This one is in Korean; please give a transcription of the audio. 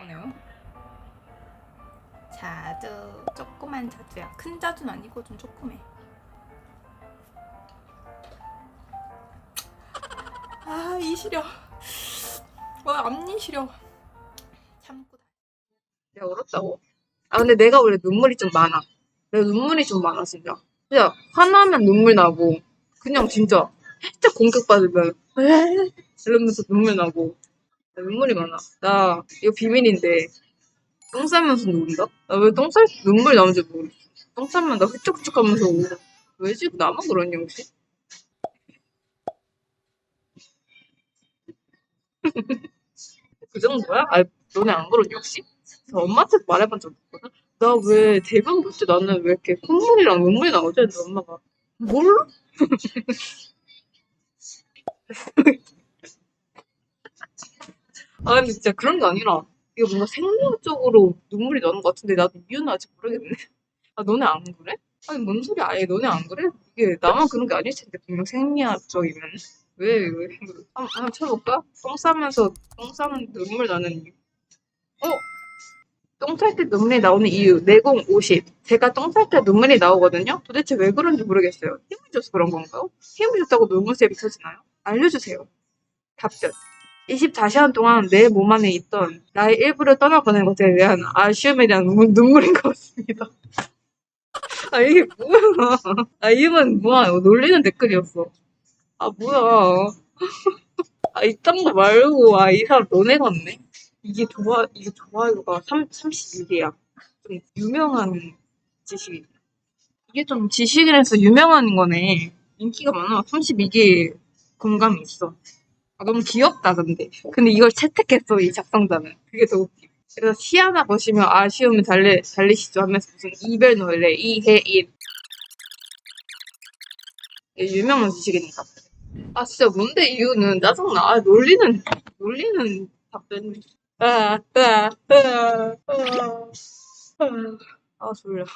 나오네요. 자두, 조그만 자두야. 큰 자두는 아니고 좀 조그매. 아, 이 시려. 와, 앞니 시려. 참고. 다- 내가 울었다고? 아 근데 내가 원래 눈물이 좀 많아. 내가 눈물이 좀 많아 진짜. 그냥 화나면 눈물 나고 그냥 진짜 살짝 공격받으면 이러면서 눈물 나고 나 눈물이 많아. 나 이거 비밀인데 똥 싸면서 운다? 나 왜 똥쌀때 눈물 나오는지 모르겠어. 똥 싸면 나 흡족흡족하면서 울어. 왜지? 나만 그러니 혹시? 그 정도야? 아 너네 안 그러니 혹시? 저 엄마한테 말해본 적 없거든? 나 왜 대변 볼때 나는 왜 이렇게 콧물이랑 눈물이 나오지? 근데 엄마가 몰라? 아 근데 진짜 그런 게 아니라 이거 뭔가 생리적으로 눈물이 나는 것 같은데 나도 이유는 아직 모르겠네. 아 너네 안 그래? 아니 뭔 소리야? 아예 너네 안 그래? 이게 나만 그런 게 아닐 텐데 분명 생리학적이면 왜 왜? 한번 한번 쳐볼까? 똥 싸면서 똥 싸면 눈물 나는 이유. 어? 똥쌀때 눈물이 나오는 이유 내공 50 제가 똥쌀때 눈물이 나오거든요 도대체 왜 그런지 모르겠어요 힘을 줘서 그런 건가요? 힘을 줬다고 눈물샘이 터지나요? 알려주세요 답변 24시간 동안 내 몸 안에 있던 나의 일부를 떠나보낸 것에 대한 아쉬움에 대한 눈- 눈물인 것 같습니다 아 이게 뭐야 아 이건 뭐야 놀리는 댓글이었어 아 뭐야 아 이딴 거 말고 아 이 사람 너네 같네 이게 좋아, 이게 좋아요가 3, 32개야. 좀 유명한 지식이. 이게 좀 지식인에서 유명한 거네. 인기가 많아. 32개 공감이 있어. 아, 너무 귀엽다, 근데. 근데 이걸 채택했어, 이 작성자는. 그게 더 웃겨. 그래서 시 하나 보시면 아쉬움을 달래, 달리시죠 하면서 무슨 이별 노래, 이해인. 유명한 지식이니까. 아, 진짜 뭔데 이유는 짜증나. 아, 놀리는, 놀리는 답변. 아, 아, 아, 아, 아, 아, 졸려.